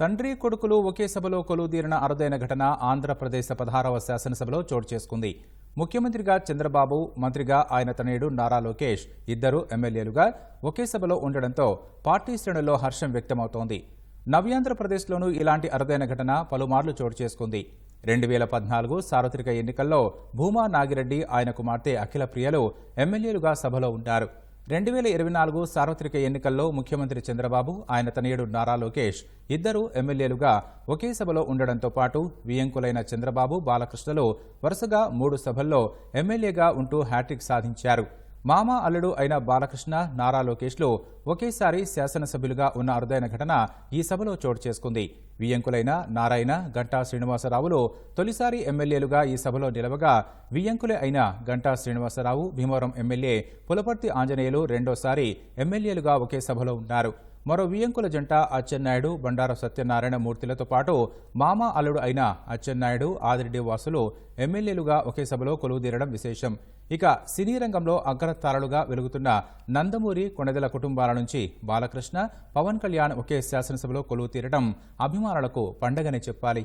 తండ్రి కొడుకులు ఒకే సభలో కొలువుదీరిన అరుదైన ఘటన ఆంధ్రప్రదేశ్ పదహారవ శాసనసభలో చోటు చేసుకుంది. ముఖ్యమంత్రిగా చంద్రబాబు మంత్రిగా ఆయన తనయుడు నారా లోకేష్ ఇద్దరు ఎమ్మెల్యేలుగా ఒకే సభలో ఉండడంతో పార్టీ శ్రేణుల్లో హర్షం వ్యక్తమవుతోంది. నవ్యాంధ్రప్రదేశ్లోనూ ఇలాంటి అరుదైన ఘటన పలుమార్లు చోటు చేసుకుంది. రెండు వేల పద్నాలుగు సార్వత్రిక ఎన్నికల్లో భూమా నాగిరెడ్డి ఆయన కుమార్తె అఖిల ప్రియలు ఎమ్మెల్యేలుగా సభలో ఉంటారు. రెండు వేల ఇరవై నాలుగు సార్వత్రిక ఎన్నికల్లో ముఖ్యమంత్రి చంద్రబాబు ఆయన తనయుడు నారా లోకేష్ ఇద్దరు ఎమ్మెల్యేలుగా ఒకే సభలో ఉండడంతో పాటు వియంకులైన చంద్రబాబు బాలకృష్ణలు వరుసగా మూడు సభల్లో ఎమ్మెల్యేగా ఉంటూ హ్యాట్రిక్ సాధించారు. మామ అల్లుడు అయిన బాలకృష్ణ నారా లోకేష్లు ఒకేసారి శాసనసభ్యులుగా ఉన్న అరుదైన ఘటన ఈ సభలో చోటు చేసుకుంది. వియ్యంకులైన నారాయణ గంటా శ్రీనివాసరావులు తొలిసారి ఎమ్మెల్యేలుగా ఈ సభలో నిలవగా వియ్యంకులే అయిన గంటా శ్రీనివాసరావు భీమవరం ఎమ్మెల్యే పులపర్తి ఆంజనేయులు రెండోసారి ఎమ్మెల్యేలుగా ఒకే సభలో ఉన్నారు. మరో వియ్యంకుల జంట అచ్చెన్నాయుడు బండార సత్యనారాయణ మూర్తిలతో పాటు మామ అల్లుడు అయిన అచ్చెన్నాయుడు ఆదిరెడ్డి వాసులు ఎమ్మెల్యేలుగా ఒకే సభలో కొలువుదీరడం విశేషం. ఇక సినీ రంగంలో అగ్రతారలుగా వెలుగుతున్న నందమూరి కొణెదల కుటుంబాల నుంచి బాలకృష్ణ పవన్ కళ్యాణ్ ఒకే శాసనసభలో కొలువు తీరడం అభిమానులకు పండగనే చెప్పాలి.